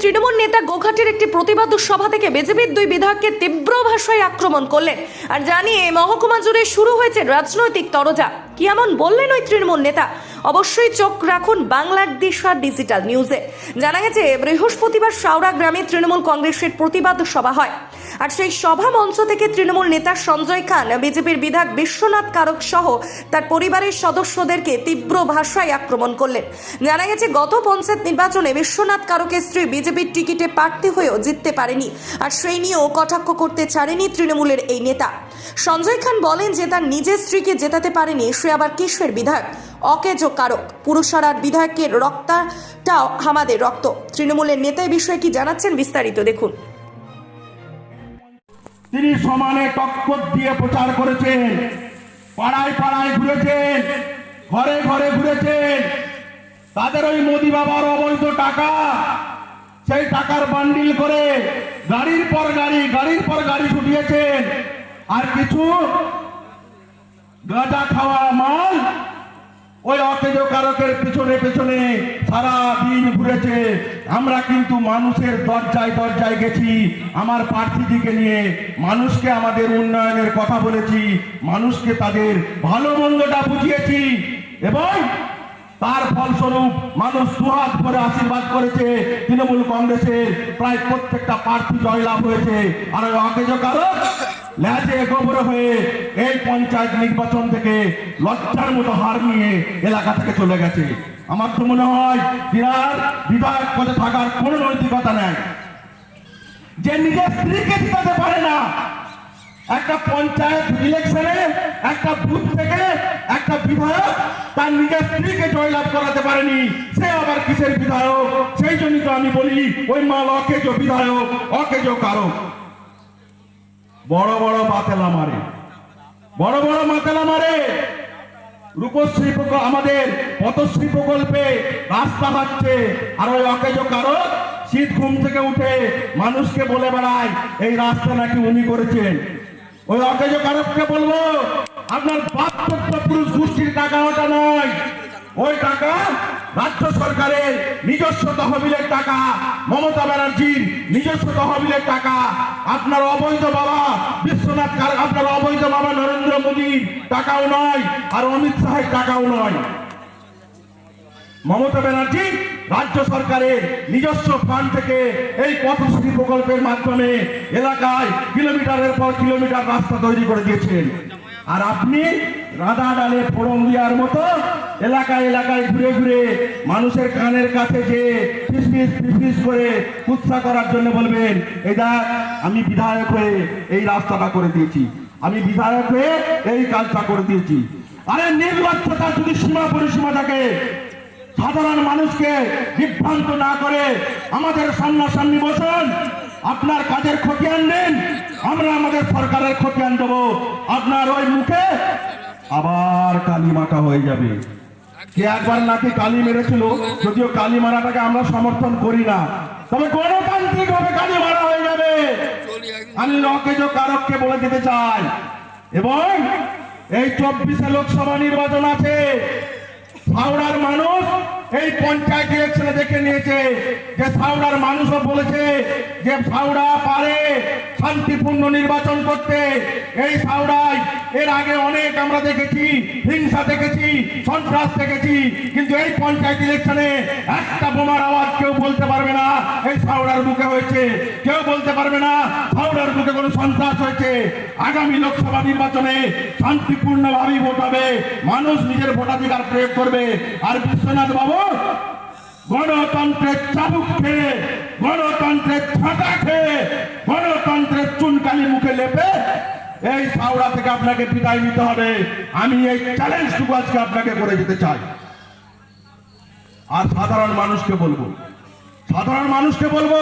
তৃণমূল নেতা গোঘাটের একটি প্রতিবাদ সভা থেকে বিজেপির দুই বিধায়ককে তীব্র ভাষায় আক্রমণ করলেন। আর জানিয়ে, মহকুমা জুড়ে শুরু হয়েছে রাজনৈতিক তরজা। কি এমন বললেন ওই তৃণমূল নেতা? অবশ্যই চোখ রাখুন বাংলার দিশা ডিজিটাল নিউজে। জানা গেছে, বৃহস্পতিবার শাওড়া গ্রামে তৃণমূল কংগ্রেসের প্রতিবাদ সভা হয়। আর সেই সভা মঞ্চ থেকে তৃণমূল নেতা সঞ্জয় খান, বিজেপির বিধায়ক বিশ্বনাথ কারক সহ তার পরিবারের সদস্যদেরকে তীব্র ভাষায় আক্রমণ করলেন। জানা গেছে, গত পঞ্চায়েত নির্বাচনে বিশ্বনাথ কারকের স্ত্রী বিজেপির টিকিটে প্রার্থী হয়েও জিততে পারেনি আর সেই নিয়েও কটাক্ষ করতে ছাড়েনি তৃণমূলের এই নেতা। সঞ্জয় খান বলেন যে, তার নিজের স্ত্রীকে জেতাতে পারেনি, সে আবার কিসের বিধায়ক? অকেজ কারক পুরুষারার বিধায়কের রক্তটাও আমাদের রক্ত। তৃণমূলের নেতা এই বিষয়ে কি জানাচ্ছেন বিস্তারিত দেখুন। তিনি সমানে টক্কর দিয়ে প্রচার করেছেন। পাড়ায় পাড়ায় ঘুরেছেন, ঘরে ঘরে ঘুরেছেন। তাদের ওই মোদি বাবার অবৈধ টাকা, সেই টাকার বান্ডিল করে গাড়ির পর গাড়ি, গাড়ির পর গাড়ি ছুটিয়েছেন আর কিছু গাঁজা খাওয়া ওই অকেজ কারকের পিছনে পিছনে সারা দিন ঘুরেছে। আমরা কিন্তু মানুষের দরজায় দরজায় গেছি। আমার প্রার্থীদিকে নিয়ে মানুষকে আমাদের উন্নয়নের কথা বলেছি। মানুষকে তাদের ভালো মন্দটা বুঝিয়েছি। এবং তার ফলস্বরূপ মানুষ দুহাত করে আশীর্বাদ করেছে। তৃণমূল কংগ্রেসের প্রায় প্রত্যেকটা প্রার্থী জয়লাভ হয়েছে। আর ওই অকেজ কারক ল্যাজে গোবর হয়ে এই পঞ্চায়েত নির্বাচন থেকে লজ্জার মতো হার নিয়ে এলাকা থেকে চলে গেছে। আমার তো মনে হয় বিরাট বিধায়ক পদে থাকার কোনো নৈতিকতা নেই। যে নিজের স্ত্রীকে জিতাতে পারে না, একটা পঞ্চায়েত ইলেকশনে একটা বুথ থেকে একটা বিধায়ক তার নিজের স্ত্রীকে জয়লাভ করাতে পারেনি। সে আবার কিসের বিধায়ক? সেই জন্য তো আমি বলি, ওই মাল অকেজ বিধায়ক, অকেজ কারক। বড় বড় বাতেলা মারে। বড় বড় মাতেলা মারে। রূপশ্রী প্রকল্প আমাদের পথশ্রী প্রকল্পে রাস্তা হচ্ছে আর ওই অকেজ কারক শীত ঘুম থেকে উঠে মানুষকে বলে বেড়ায়, এই রাস্তা নাকি উনি করেছেন। ওই অকেজ কারককে বলব, আপনার বাস্তব পুরুষ গোষ্ঠীর টাকা ওটা নয়। ওই টাকা রাজ্য সরকারের নিজস্ব তহবিলের টাকা, মমতা ব্যানার্জির নিজস্ব তহবিলের টাকা, আপনার অবৈধ বাবা বিশ্বনাথ কার আপনার অবৈধ বাবা নরেন্দ্র মোদীর টাকাও নয় আর অমিত শাহের টাকাও নয়। মমতা ব্যানার্জি, রাজ্য সরকারের নিজস্ব ফান্ড থেকে এই পথশ্রী প্রকল্পের মাধ্যমে এলাকায় কিলোমিটারের পর কিলোমিটার রাস্তা তৈরি করে দিয়েছেন। আর আপনি রাধা ডালে ফোড়ন দেওয়ার মতো এলাকায় এলাকায় ঘুরে ঘুরে মানুষের কানের কাছে যে ফিসফিস ফিসফিস করে কুৎসা করার জন্য বলবেন এটা আমি বিধায়ক হয়ে এই রাস্তাটা করে দিয়েছি। আমি বিধায়ক হয়ে এই কাজটা করে দিয়েছি। আরে নির্লজ্জতার যদি সীমা পরিসীমা থাকে, সাধারণ মানুষকে বিভ্রান্ত না করে আমাদের সামনাসামনি বসুন। আপনার কাজের খতিয়ান দিন আমরা আমাদের সরকারের খতিয়ান দেবো। আপনার ওই মুখে আবার কালি মাখা হয়ে যাবে। কে একবার নাকি কালি মেরেছিল? যদিও কালি মারাটাকে আমরা সমর্থন করি না। তবে গণতান্ত্রিক ভাবে কালি মারা হয়ে যাবে। আমি লকেজ কারককে বলে দিতে চাই। এবং এই চব্বিশে লোকসভা নির্বাচন আছে। হাওড়ার মানুষ এই পঞ্চায়েত ইলেকশনে দেখে নিয়েছে যে হাওড়ার মানুষও বলেছে যে হাওড়া পারে শান্তিপূর্ণ নির্বাচন করতে। এই হাওড়ায় এর আগে অনেক আমরা দেখেছি, হিংসা দেখেছি, সন্ত্রাস দেখেছি, কিন্তু এই পঞ্চায়েত ইলেকশনে একটা বোমার আওয়াজ কেউ বলতে পারবে না, এই হাওড়ার বুকে হয়েছে। কেউ বলতে পারবে না হাওড়ার বুকে কোনো সন্ত্রাস হয়েছে। আগামী লোকসভা নির্বাচনে শান্তিপূর্ণভাবেই ভোট হবে। মানুষ নিজের ভোটাধিকার প্রয়োগ করবে। আর বিশ্বনাথ বাবু গণতন্ত্রের চাবুক খেয়ে, গণতন্ত্রের ছাতা খেয়ে, গণতন্ত্রের চুনকালি মুখে লেপে এই সাউড়া থেকে আপনাকে বিদায় নিতে হবে। আমি এই চ্যালেঞ্জটুকু আজকে আপনাকে করে যেতে চাই। আর সাধারণ মানুষকে বলব, সাধারণ মানুষকে বলব,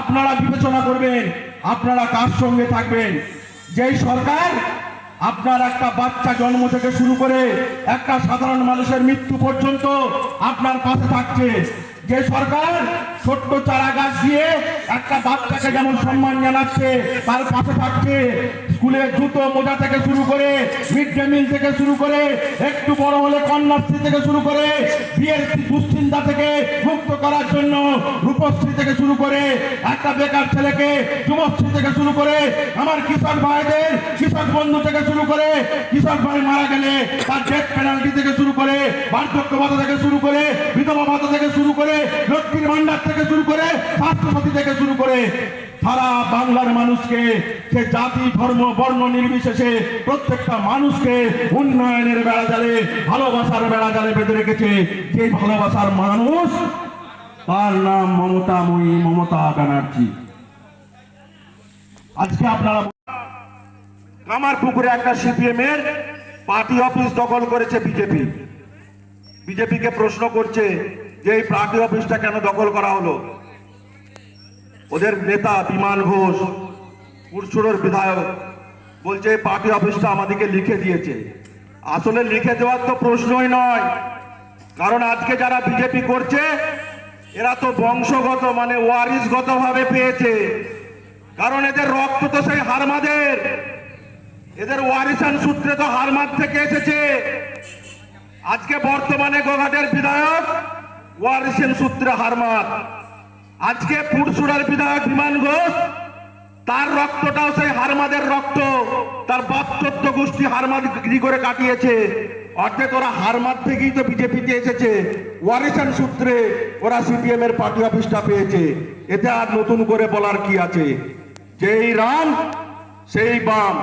আপনারা বিবেচনা করবেন, আপনারা কার সঙ্গে থাকবেন? যেই সরকার আপনার একটা বাচ্চা জন্ম থেকে শুরু করে একটা সাধারণ মানুষের মৃত্যু পর্যন্ত আপনার পাশে থাকছে। যে সরকার ছোট্ট চারা গাছ দিয়ে একটা বাচ্চাকে যেমন সম্মান জানাচ্ছে, তার পাশে থাকছে। স্কুলে জুতো মোজা থেকে শুরু করে মিড ডে মিল থেকে শুরু করে একটু বড় হলে কন্যাশ্রী থেকে শুরু করে বিয়ের দুশ্চিন্তা থেকে মুক্ত করার জন্য রূপশ্রী থেকে শুরু করে একটা বেকার ছেলেকে যুবশ্রী থেকে শুরু করে আমার কৃষক ভাইদের কৃষক বন্ধু থেকে শুরু করে কৃষক ভাই মারা গেলে তার ডেথ পেনাল্টি থেকে শুরু করে বার্ধক্য ভাতা থেকে শুরু করে বিধবা ভাতা থেকে শুরু করে লক্ষ্মীর ভান্ডার থেকে শুরু করে স্বাস্থ্যসাথী থেকে শুরু করে সারা বাংলার মানুষকে, সে জাতি, ধর্ম, বর্ণ নির্বিশেষে প্রত্যেকটা মানুষকে উন্নয়নের বেড়া জালে, ভালোবাসার বেড়া জালে বেঁধে রেখেছে। যে ভালোবাসার মানুষ, তার নাম মমতাময়ী মমতা ব্যানার্জি। আজকে আপনারা আমার পুকুরে একটা সিপিএম এর পার্টি অফিস দখল করেছে বিজেপি। বিজেপিকে প্রশ্ন করছে যে এই পার্টি অফিসটা কেন দখল করা হলো? ওদের নেতা বিমান ঘোষ পুরসুরের বিধায়ক, বলছে পার্টি অফিসটা আমাদেরকে লিখে দিয়েছে। আসলে লিখে দেওয়ার তো প্রশ্নই নয়, কারণ আজকে যারা বিজেপি করছে, এরা তো বংশগত মানে ওয়ারিসগত ভাবে পেয়েছে। কারণ এদের রক্ত তো সেই হারমাদের। এদের ওয়ারিসান সূত্রে তো হারমাদ থেকে এসেছে। আজকে বর্তমানে গোঘাটের বিধায়ক ওয়ারিসান সূত্রে হারমাদ। আজকে পুরসুরার বিধায়ক বিমান ঘোষ, তার রক্তটাও সেই হারমাদের রক্ত, তার বাপ গোষ্ঠী হারমাদ বিক্রি করে কাটিয়েছে। অর্থাৎ ওরা হারমাদ থেকেই তো বিজেপিতে এসেছে। ওয়ারিসান সূত্রে ওরা সিপিএম এর পার্টি অফিসটা পেয়েছে। এতে আর নতুন করে বলার কি আছে? যেই রাম, সেই বাম।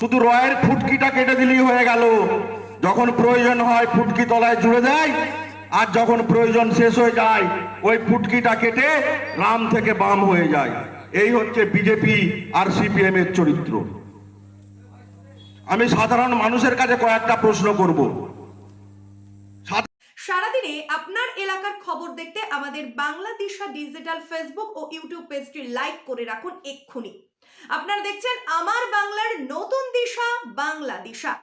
শুধু রয়ের ফুটকিটা কেটে দিলেই হয়ে গেল। যখন প্রয়োজন হয় ফুটকি তলায় জুড়ে দেয় আর যখন প্রয়োজন শেষ হয়ে যায়, ওই ফুটকিটা কেটে রাম থেকে বাম হয়ে যায়। এই হচ্ছে বিজেপি আর সিপিএম এর চরিত্র। আমি সাধারণ মানুষের কাছে কয়েকটা প্রশ্ন করব। সারাদিনে আপনার এলাকার খবর দেখতে আমাদের বাংলাদেশা ডিজিটাল ফেসবুক ও ইউটিউব পেজটি লাইক করে রাখুন এক্ষুনি। আপনারা দেখছেন আমার বাংলার